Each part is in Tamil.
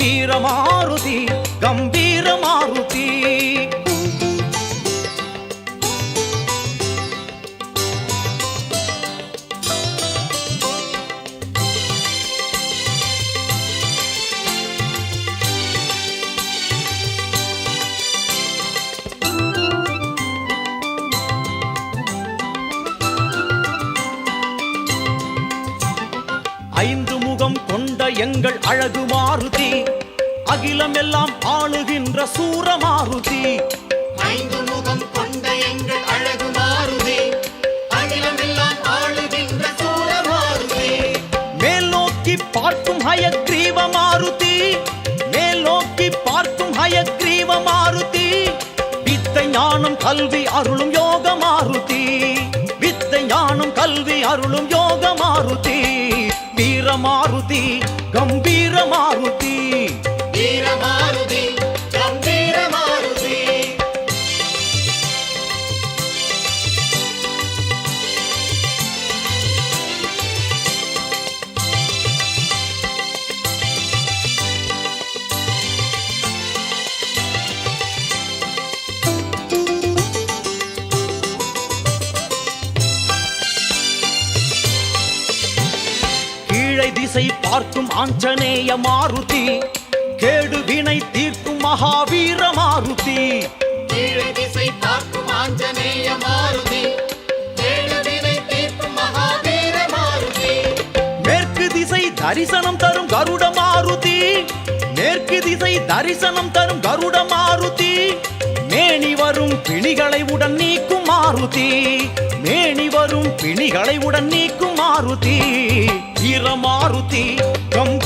வீரமாருதி கம்பீர மாருதி எங்கள் அழகு மாருதி. அகிலம் எல்லாம் ஆளுகின்ற சூர மாருதி ஐந்து முகம் கொண்ட எங்கள் அழகு மாருதி. அகிலமெல்லாம் ஆளுகின்ற சூர மாருதி மேல் நோக்கி பார்க்கும் ஹயக்ரீவ மாருதி. மேல் நோக்கி பார்க்கும் ஹயக்ரீவ மாருதி. வித்தை ஞானம் கல்வி அருளும் யோக மாருதி. வித்தை ஞானம் கல்வி அருளும் யோக மாருதி. வீர மாருதி. రుద్రమారుతి ஆஞ்சநேய மாருதி கேடு வினை தீர்க்கும் மகாவீர மாருதி. திசை பார்க்கும் ஆஞ்சநேய மாருதி மேற்கு திசை தரிசனம் தரும் கருட மாருதி மேற்கு திசை தரிசனம் தரும் கருட மாருதி. மேனி வரும் பிணிகளை உடன் நீக்கும் மாருதி மேனி வரும் பிணிகளை உடன் நீக்கும் மாருதி. மாருதி கம்பீர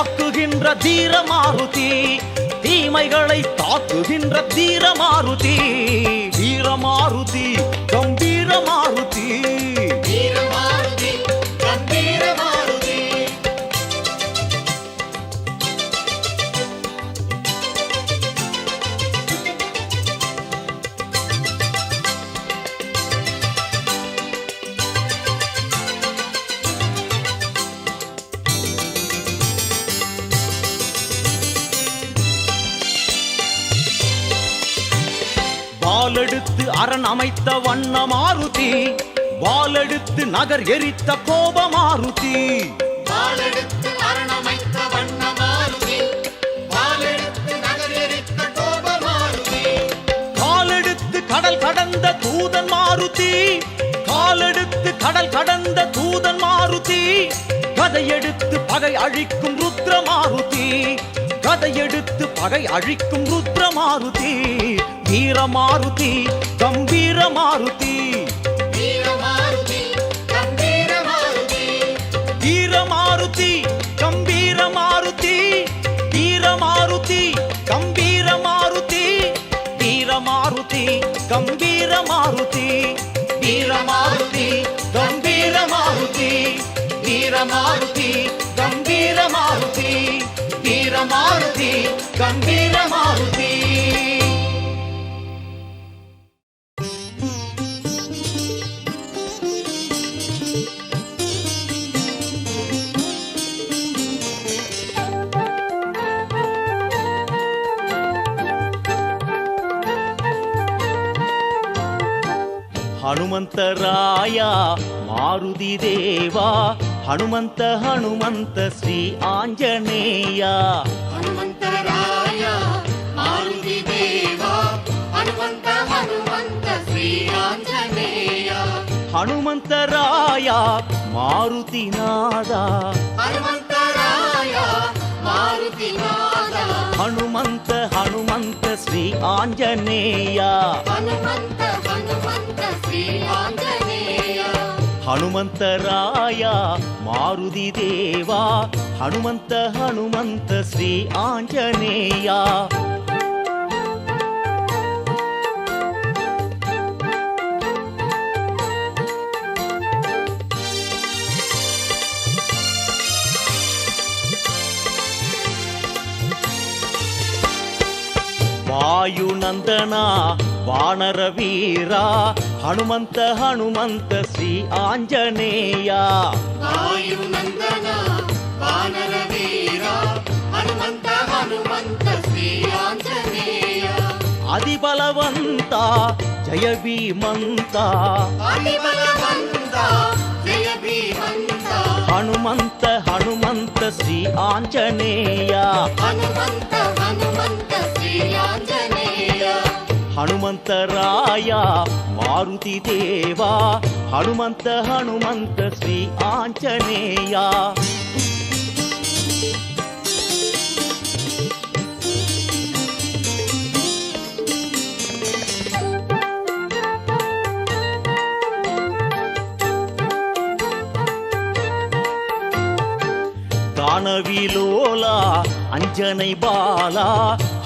தாக்குகின்ற தீரமாருதி தீமைகளை தாக்குகின்ற தீரமாருதி தீரமாருதி அரண் அமைத்த வண்ண மாருதி வாளெடுத்து நகர் எரித்த கோப மாருதி. வாளெடுத்து அரணமைத்த வண்ண மாருதி வாளெடுத்து நகர் எரித்த கோப மாருதி. காலெடுத்து கடல் கடந்த தூதன் மாருதி காலெடுத்து கடல் கடந்த தூதன் மாருதி கதையெடுத்து பகை அழிக்கும் ருத்ர மாருதி. கதையெடுத்து பகை அழிக்கும் ருத்ரமாருதி வீரமாருதி கம்பீரமாருதி. வீரமாருதி கம்பீரமாருதி. வீரமாருதி கம்பீரமாருதி. வீரமாருதி கம்பீரமாருதி. வீரமாருதி கம்பீரமாருதி. வீரமாருதி கம்பீரமாருதி. வீரமாருதி ಮಾರುತಿ ಗಂಭೀರ ಮಾರುತಿ. ಹನುಮಂತರಾಯ ಮಾರುತಿ ದೇವಾ. ಹನುಮಂತ ಹನುಮಂತ ಶ್ರೀ ಆಂಜನೇಯ. హనుమంతరాయ మారుతినాదా హనుమంతరాయ మారుతినాదా హనుమంత హనుమంత శ్రీ ఆంజనేయ హనుమంత హనుమంత శ్రీ ఆంజనేయ ಹನುಮಂತರಾಯ ಮಾರುತಿ ದೇವ ಹನುಮಂತ ಹನುಮಂತ ಶ್ರೀ ಆಂಜನೇಯ ವಾಯುನಂದನ ವಾನರ ವೀರ హనుమంత హనుమంత శ్రీ ఆంజనేయ. అది బలవంత జయ భీమంత. హనుమంత హనుమంత శ్రీ ఆంజనేయ. హనుమంత హనుమంత శ్రీ మారుతి దేవా హనుమంత హనుమంత శ్రీ ఆంజనేయ దానవిలోలా అంజనై బాలా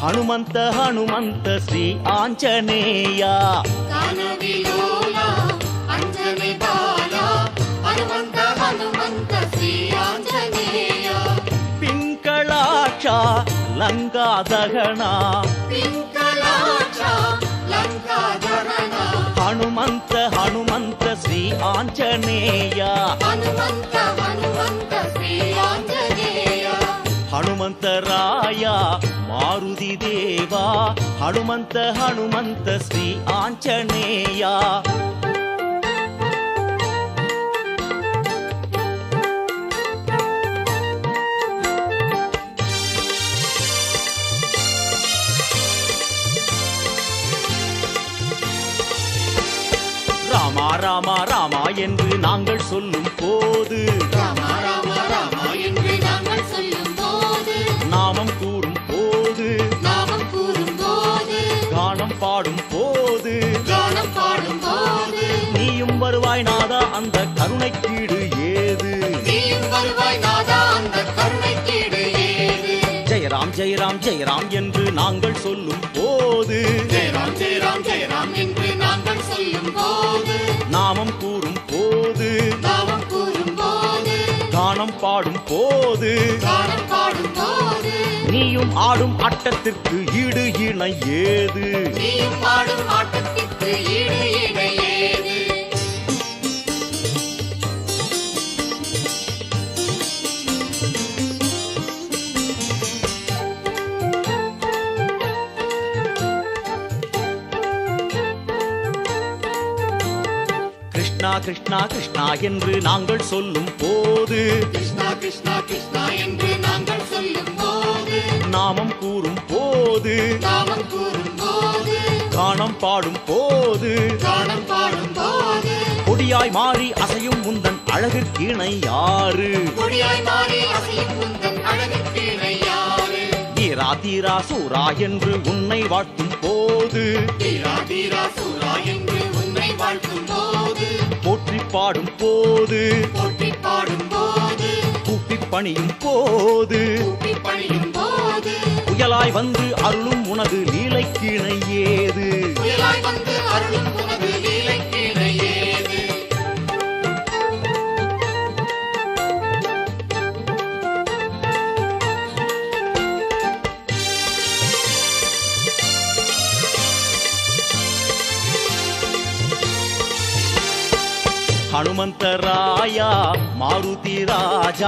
హనుమంత హనుమంత శ్రీ ఆంజనేయ ಲಂಗಾದಗಣ ಪಿಂಕಲಾಕ್ಷ ಲಂಕಾಧರಣ ಹನುಮಂತ ಹನುಮಂತ ಶ್ರೀ ಆಂಜನೇಯ ಹನುಮಂತ ಹನುಮಂತ ಶ್ರೀ ಆಂಜನೇಯ ಹನುಮಂತರಾಯ ಮಾರುತಿ ದೇವ ಹನುಮಂತ ಹನುಮಂತ ಶ್ರೀ ಆಂಜನೇಯ என்று நாங்கள் சொல்லும் போது. நாமம் கூறும் போது. கானம் பாடும் போது. கானம் பாடும் போது. நீயும் வருவாய் நாதா அந்த கருணைக்கீடு ஏது? நீயும் வருவாய் நாதா அந்த கருணைக்கீடு ஏது? ஜெயராம் ஜெயராம் ஜெயராம் என்று நாங்கள் சொல்லும் போது. ஜெயராம் ஜெயராம் ஜெயராம் என்று நாங்கள் சொல்லும் போது. பாடும் போது. நீயும் ஆடும் ஆட்டத்திற்கு ஈடு இணை ஏது? கிருஷ்ணா கிருஷ்ணா கிருஷ்ணா என்று நாங்கள் சொல்லும் போது. நாமம் கூறும் போது கானம் பாடும் போது கொடியாய் மாறி அசையும் முந்தன் அழகுக்கு இணை யாரு? தீரா தீரா சூரா என்று உன்னை வாழ்த்தும் போது போற்றி பாடும் போது போற்றி பாடும் பணியும் போது புயலாய் வந்து அருளும் உனது லீலைக்கிணை ஏது புயலாய் ಮಾರುತಿ ರಾಜ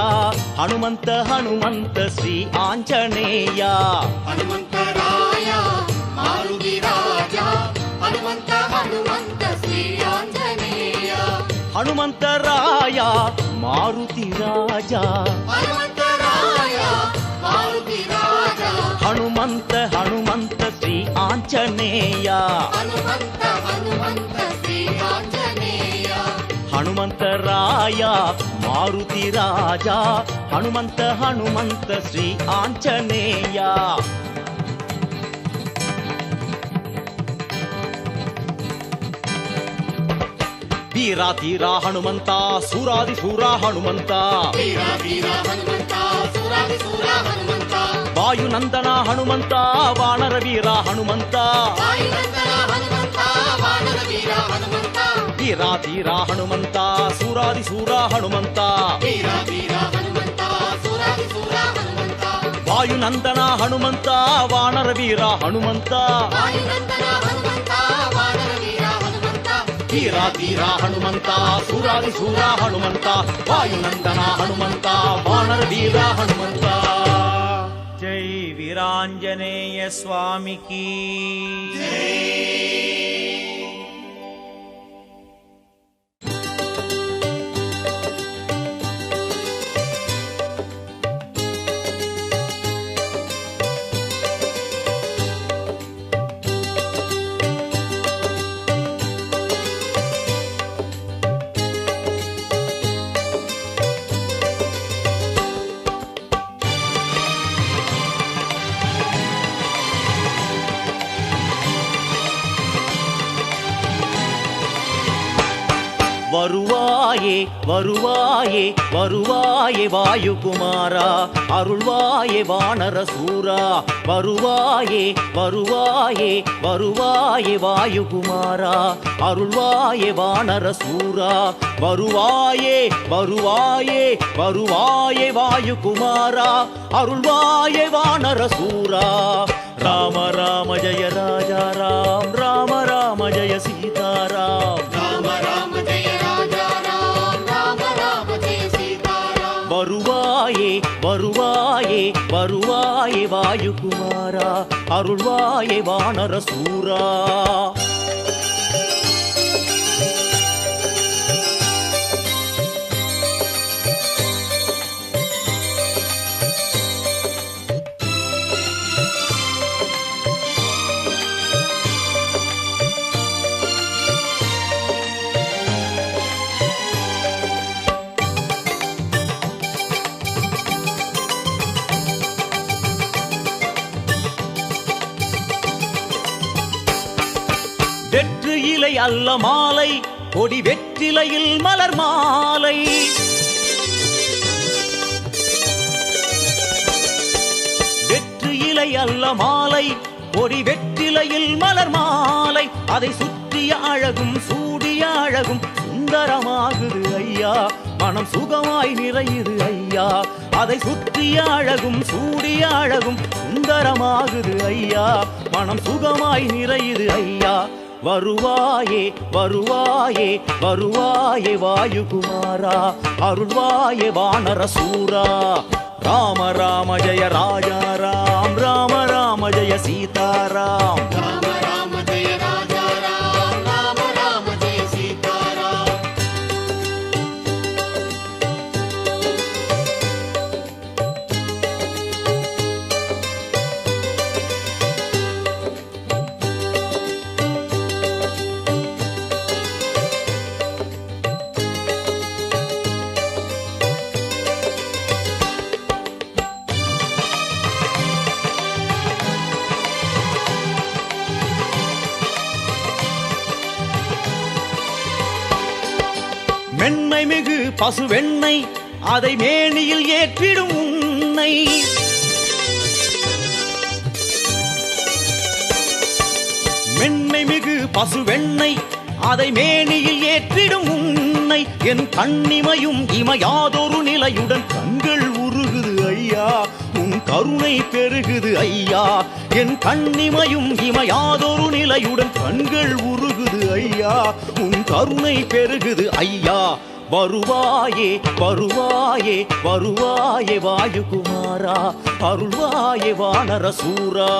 ಹನುಮಂತ ಹನುಮಂತ ಶ್ರೀ ಆಂಜನೇಯ ಹನುಮಂತ ರಾಯ ಮಾರುತಿ ರಾಜ ಹನುಮಂತ ಹನುಮಂತ ಶ್ರೀ ಆಂಜನೇಯ ಹನುಮಂತ ರಾಯ ಮಾರುತಿ ರಾಜ ಹನುಮಂತ ರಾಯ ಮಾರುತಿ ರಾಜ ಹನುಮಂತ ಹನುಮಂತ ಶ್ರೀ ಆಂಜನೇಯ ಹನುಮಂತ ಹನುಮಂತ హనుమంతరాయ మారుతి రాజా హనుమంత హనుమంత శ్రీ ఆంజనేయ. తీరా హనుమంత సూరాది సూరా హనుమంత. వీర వీర హనుమంత సూరాది సూర హనుమంత. వాయునందన హనుమంత వానర వీర హనుమంత. తీరా తీరా హనుమంత సూరాది సూరా హనుమంత. వాయునందన హనుమంత వానర వీరా హనుమంత తీరా తీరా హనుమంత సూరాది సూరా హనుమంత. వాయునందన హనుమంత వానర వీరా హనుమంత. జై వీరాంజనేయ స్వామికి. జై வருவாயே வருவாயே வருவாயே வாயுகுமாரா அருள்வாயே வானரசூரா. வருவாயே வருவாயே வருவாயே வாயுகுமாரா அருள்வாயே வானரசூரா. வருவாயே வருவாயே வருவாயே வாயுகுமாரா அருள்வாயே வானரசூரா. ராம ராம ஜய ராஜா ராம் ராம ராம ஜய சீதாராம். ராம வருவாயே வருவாயே வாயுகுமாரா அருள்வாயே வானர சூரா வெற்று இலை அல்ல மாலை கொடி வெற்றிலையில் மலர் மாலை. வெற்று இலை அல்ல மாலை கொடி வெற்றிலையில் மலர் மாலை. அதை சுற்றிய அழகும் சூடிய அழகும் சுந்தரமாகுது ஐயா. மனம் சுகமாய் நிறையுது ஐயா. அதை சுற்றிய அழகும் சூடிய அழகும் சுந்தரமாகுது ஐயா. மனம் சுகமாய் நிறையுது ஐயா. வருவாயே வருவாயே வருவாயே வாயுகுமாரா அருள்வாயே வானர சூரா ராம ராம ஜய ராஜா ராம் ராம ராம ஜய சீதாராம். ராம ராம பசுவெண்ணை பசு அதை மேனியில் ஏற்றிடும் உன்னை. மென்மை மிகு பசு வெண்ணை அதை மேனியில் ஏற்றிடும் உன்னை. என் கண்ணிமையும் இமையாதொரு நிலையுடன் கண்கள் உருகுது ஐயா. உன் கருணை பெருகுது ஐயா. என் கண்ணிமையும் இமையாதொரு நிலையுடன் கண்கள் உருகுது ஐயா. உன் கருணை பெருகுது ஐயா. வருவாயே வருவாயே வருவாயே வாயுகுமாரா அருள்வாயே வானர சூரா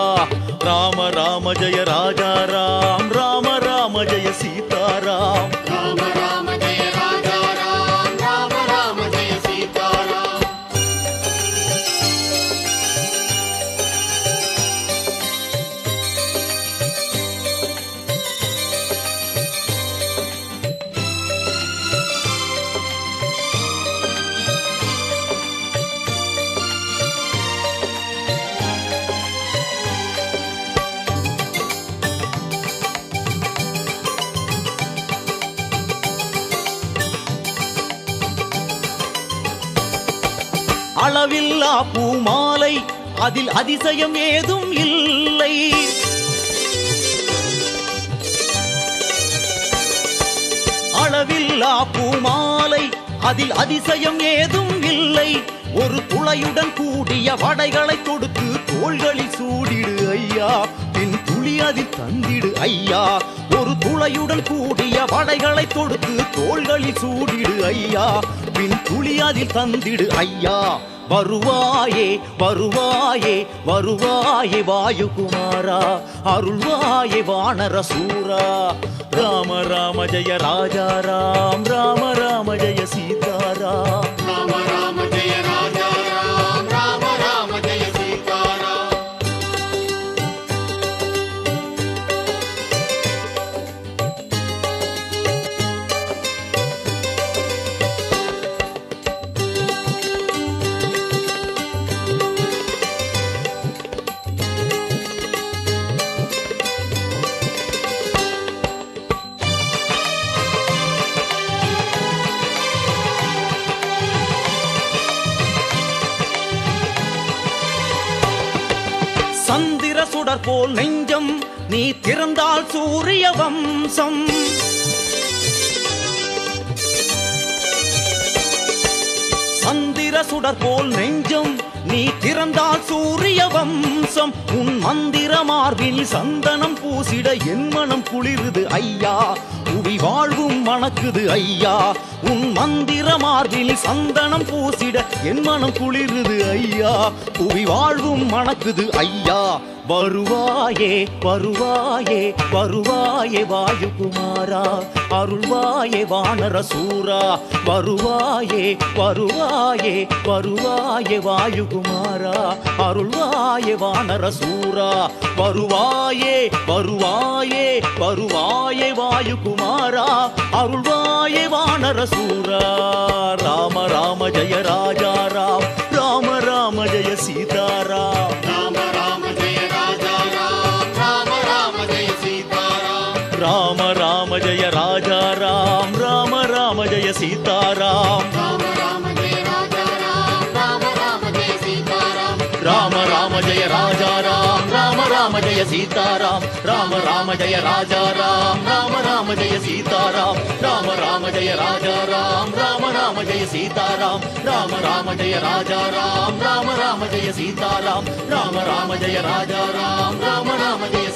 ராம ராம ஜய ராஜாராம் ராம ராம ஜய சீதாராம் ராம ராம அளவில்லா பூமாலை அதில் அதிசயம் ஏதும் இல்லை. அளவில்லா பூமாலை அதில் அதிசயம் ஏதும் இல்லை. ஒரு துளையுடன் கூடிய வடைகளை தொடுத்து தோள்களில் சூடிடு ஐயா பின் துளி அதில் தந்திடு ஐயா. ஒரு துளையுடன் கூடிய வடைகளை தொடுத்து தோள்களில் சூடிடு ஐயா பின் துளியாதில் தந்திடு ஐயா. வருவாயே வருவாயே வருவாயே வாயுகுமாரா. அருள்வாயே வானர சூரா ராம ராம ஜய ராஜா ராம். ராம ராம ஜய சீதாரா. ராம ராம சூரிய வம்சம். சந்திர சுடர் போல் நெஞ்சம் நீ திறந்தால் சூரிய வம்சம். உன் மந்திர மார்பில் சந்தனம் பூசிட என் மனம் குளிருது ஐயா. புவி வாழ்வும் மணக்குது ஐயா. உன் மந்திர மார்பில் சந்தனம் பூசிட என் மனம் குளிருது ஐயா. புவி வாழ்வும் மணக்குது ஐயா. வருவாயே வருவாயே வருவாயே வாயுகுமாரா அருள்வாயே வானரசூரா. வருவாயே வருவாயே வருவாயே வாயுகுமாரா அருள்வாயே வானரசூரா. வருவாயே வருவாயே வருவாயே வாயுகுமாரா அருள்வாயே வானரசூரா. ராம ராம ஜெய ராஜா ராம். ராம ராம ஜெய சீதாராம் சீதாராம் ராம ராம ஜெய ராஜா ராம் ராம ராம ஜெய சீதாராம் ராம ராம ஜெய ராஜா ராம் ராம ராம ஜெய சீதாராம் ராம ராம ஜெய ராஜா ராம் ராம ராம ஜெய சீதாராம் ராம ராம ஜெய ராஜா ராம் ராம ராம ஜெய சீதாராம் ராம ராம ஜெய ராஜா ராம் ராம ராம ஜெய சீதாராம் ராம ராம ஜெய ராஜா ராம் ராம ராம ஜெய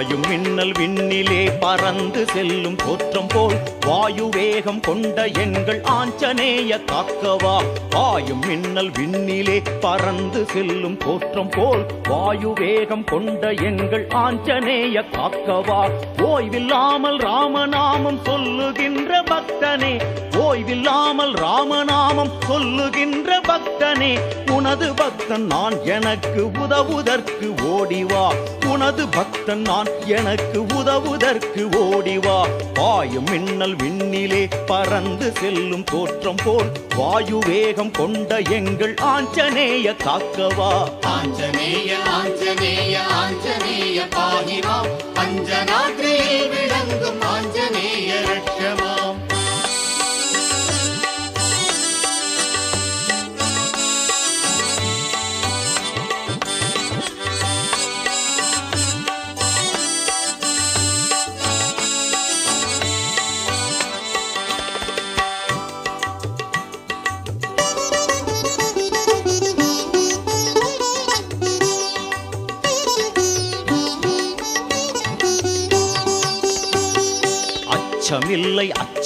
பாயும் மின்னல் விண்ணிலே பறந்து செல்லும் தோற்றம் போல் வாயு வேகம் கொண்ட எங்கள் ஆஞ்சநேய காக்கவா. பாயும் மின்னல் விண்ணிலே பறந்து செல்லும் தோற்றம் போல் வாயு வேகம் கொண்ட எங்கள் ஆஞ்சநேய காக்கவா. ஓய்வில்லாமல் ராமநாமம் சொல்லுகின்ற பக்தனே ஓய்வில்லாமல் ராமநாமம் சொல்லுகின்ற பக்தனே உனது பக்தன் நான் எனக்கு உதவுதற்கு ஓடிவா உனது பக்தன் நான் எனக்கு உதவுதற்கு ஓடிவா பாயும் மின்னல் விண்ணிலே பறந்து செல்லும் தோற்றம் போல் வாயு வேகம் கொண்ட எங்கள் ஆஞ்சநேய காக்கவா. ஆஞ்சநேய ஆஞ்சநேய ஆஞ்சநேய பாகிமாம் அஞ்சனாத்ரியில்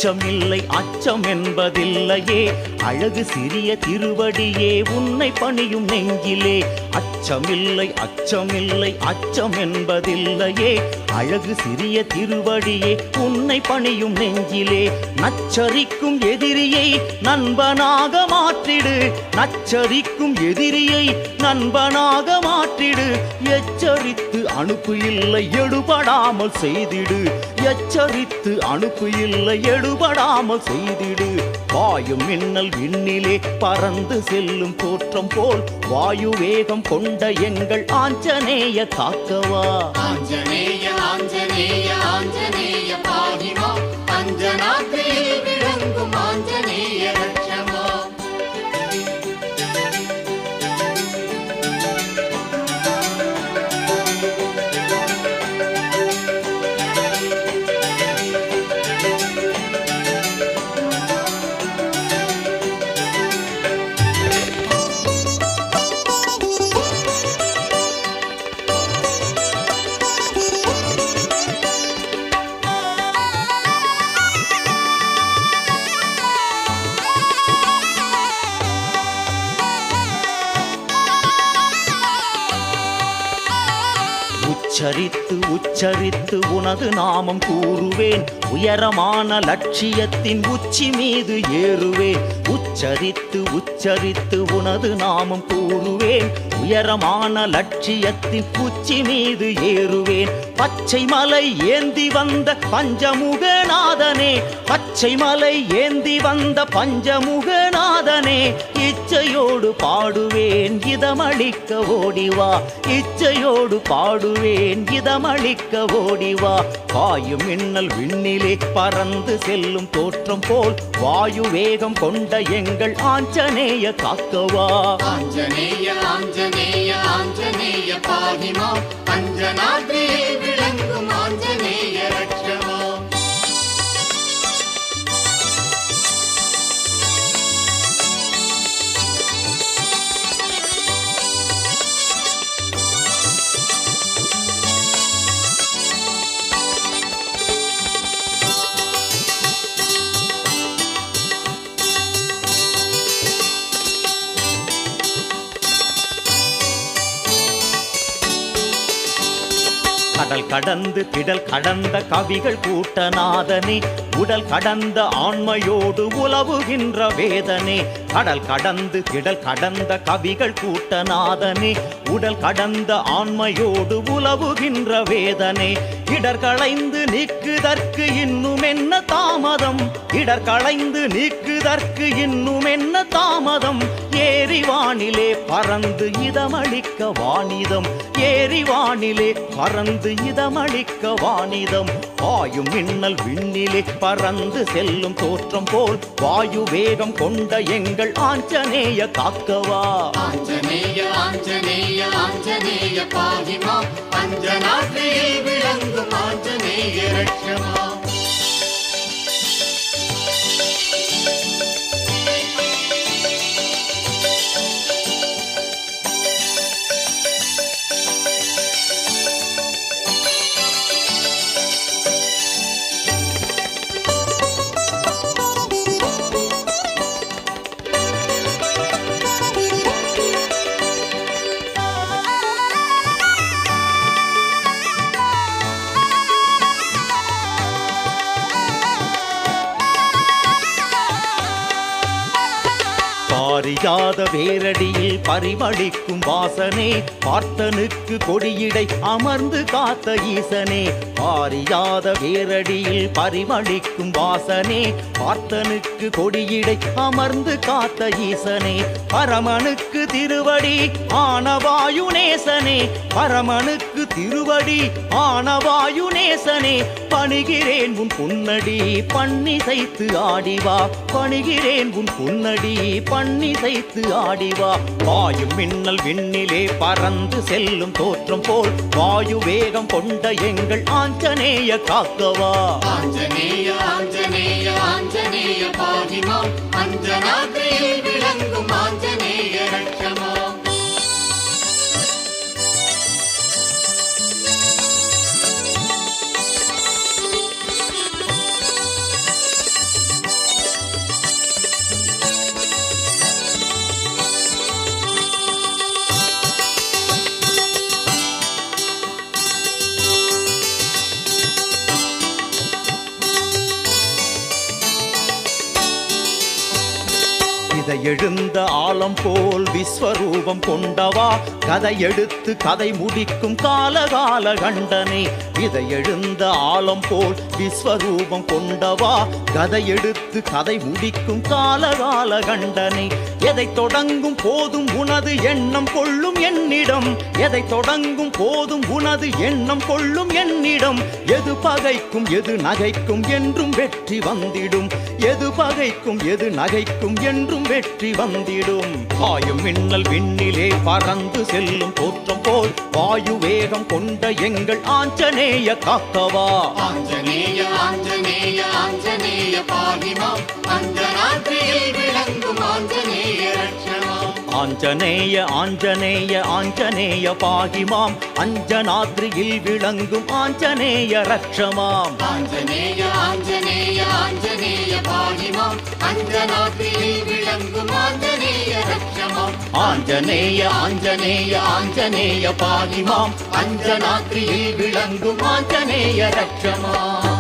அச்சம் இல்லை அச்சம் என்பதில்லையே. அழகு சிறிய திருவடியே உன்னை பணியும் நெஞ்சிலே. அச்சமில்லை அச்சமில்லை அச்சம் என்பதில்லையே அழகு சிறிய திருவடியே உன்னை பணியும் நெஞ்சிலே. நச்சரிக்கும் எதிரியை நண்பனாக மாற்றிடு. நச்சரிக்கும் எதிரியை நண்பனாக மாற்றிடு. எச்சரித்து அனுப்பு இல்லை எடுபடாமல் செய்திடு. எச்சரித்து அனுப்பு இல்லை எடுபடாமல் செய்திடு. வாயும் மின்னல் விண்ணிலே பறந்து செல்லும் தோற்றம் போல் வாயு வேகம் கொண்டு எங்கள் ஆஞ்சநேய காக்கவா? ஆஞ்சநேய ஆஞ்சநேய ஆஞ்சநேய உச்சரித்து உச்சரித்து உனது நாமம் கூறுவேன். உயரமான லட்சியத்தின் உச்சி மீது ஏறுவேன். உச்சரித்து உச்சரித்து உனது நாமம் கூறுவேன். உயரமான லட்சியத்தின் உச்சி மீது ஏறுவேன். பச்சை மலை ஏந்தி வந்த பஞ்சமுகநாதனே பச்சை மலை ஏந்தி வந்த பஞ்சமுகநாதனே இச்சையோடு பாடுவேன் இதமளிக்க ஓடிவா இச்சையோடு பாடுவேன் இதமளிக்க ஓடிவா பாயும் மின்னல் விண்ணிலே பறந்து செல்லும் தோற்றம் போல் வாயு வேகம் கொண்ட எங்கள் ஆஞ்சநேய காக்கவா. ஆஞ்சநேய ஆஞ்சநேய ஆஞ்சநேய பாகிமா அஞ்சனாத்ரியில் கடந்து திடல் கடந்த கவிகள் கூட்டநாதனே உடல் கடந்த ஆண்மையோடு உலவுகின்ற வேதனே. கடல் கடந்து திடல் கடந்த கவிகள் கூட்டநாதனே உடல் கடந்த ஆண்மையோடு உலவுகின்ற வேதனே. இடர் களைந்து நீக்குதற்கு இன்னும் என்ன தாமதம்? இடர் களைந்து நீக்குதற்கு இன்னும் என்ன தாமதம்? வானிலே பறந்து இதமளிக்க வாணிதம் ஏறி வானிலே பறந்து இதமளிக்க வாணிதம் வாயும் மின்னல் விண்ணிலே பறந்து செல்லும் தோற்றம் போல் வாயு வேகம் கொண்ட எங்கள் ஆஞ்சநேய காக்கவா. ஆஞ்சநேய ஆஞ்சநேய ஆஞ்சநேய பாகிமா. அஞ்சனாத்ரியில் விளங்கும் ஆஞ்சநேய ரட்சமா. பாரிஜாத வேரடியில் பரிமளிக்கும் வாசனே பார்த்தனுக்கு கொடியிடை அமர்ந்து காத்த ஈசனே. பாரிஜாத வேரடியில் பரிமளிக்கும் வாசனே பார்த்தனுக்கு கொடியிடை அமர்ந்து காத்த ஈசனே. பரமனுக்கு திருவடி ஆனவாயுநேசனே பரமனுக்கு திருவடி ஆனவாயுநேசனே பணிகிறேன் உன் புன்னடி பண்ணி சைத்து ஆடிவா. பணிகிறேன் உன் புன்னடி பண்ணி சைத்து ஆடிவா. வாயு மின்னல் விண்ணிலே பறந்து செல்லும் தோற்றம் போல் வாயு வேகம் கொண்ட எங்கள் ஆஞ்சநேய காக்கவா. ஆஞ்சநேய ஆஞ்சநேய ஆஞ்சநேய பாதிமா அஞ்சனாத்ரியில் விளங்கும் ஆஞ்சநேய விதையெழுந்த போல் விஸ்வரூபம் கொண்டவா? கதை எடுத்து கதை முடிக்கும் காலகால கண்டனே இதை எழுந்த ஆழம் போல் விஸ்வரூபம் கொண்டவா? கதை எடுத்து கதை முடிக்கும் காலகால கண்டனே எதை தொடங்கும் போதும் உனது எண்ணம் கொள்ளும் என்னிடம். எதை தொடங்கும் போதும் உனது எண்ணம் கொள்ளும் என்னிடம். எது பகைக்கும் எது நகைக்கும் என்றும் வெற்றி வந்திடும். எது பகைக்கும் எது நகைக்கும் என்றும் வெற்றி வந்திடும். பாயும் மின்னல் விண்ணிலே பறந்து செல்லும் தோற்றம் போல் வாயு வேகம் கொண்ட எங்கள் ஆஞ்சநேய காக்கவா. ஆஞ்சநேய ஆஞ்சநேய ஆஞ்சநேய பாகிமாம் அஞ்சனாத்திரியில் விளங்கும் ஆஞ்சநேய ஆஞ்சநேய ஆஞ்சநேய ஆஞ்சநேய பாகிமாம். அஞ்சனாத்ரியில் விளங்கும் ஆஞ்சநேய ரட்சமாம். ஆஞ்சநேய ஆஞ்சநேய ஆஞ்சநேய பாகிமாம். அஞ்சனாத்திரியில் விளங்கும் ஆஞ்சநேய ரட்சமாம். ஆஞ்சநேய ஆஞ்சநேய ஆஞ்சநேய பாகிமாம். அஞ்சனாத்ரியில் விளங்கும் ஆஞ்சநேய ரட்சமாம்.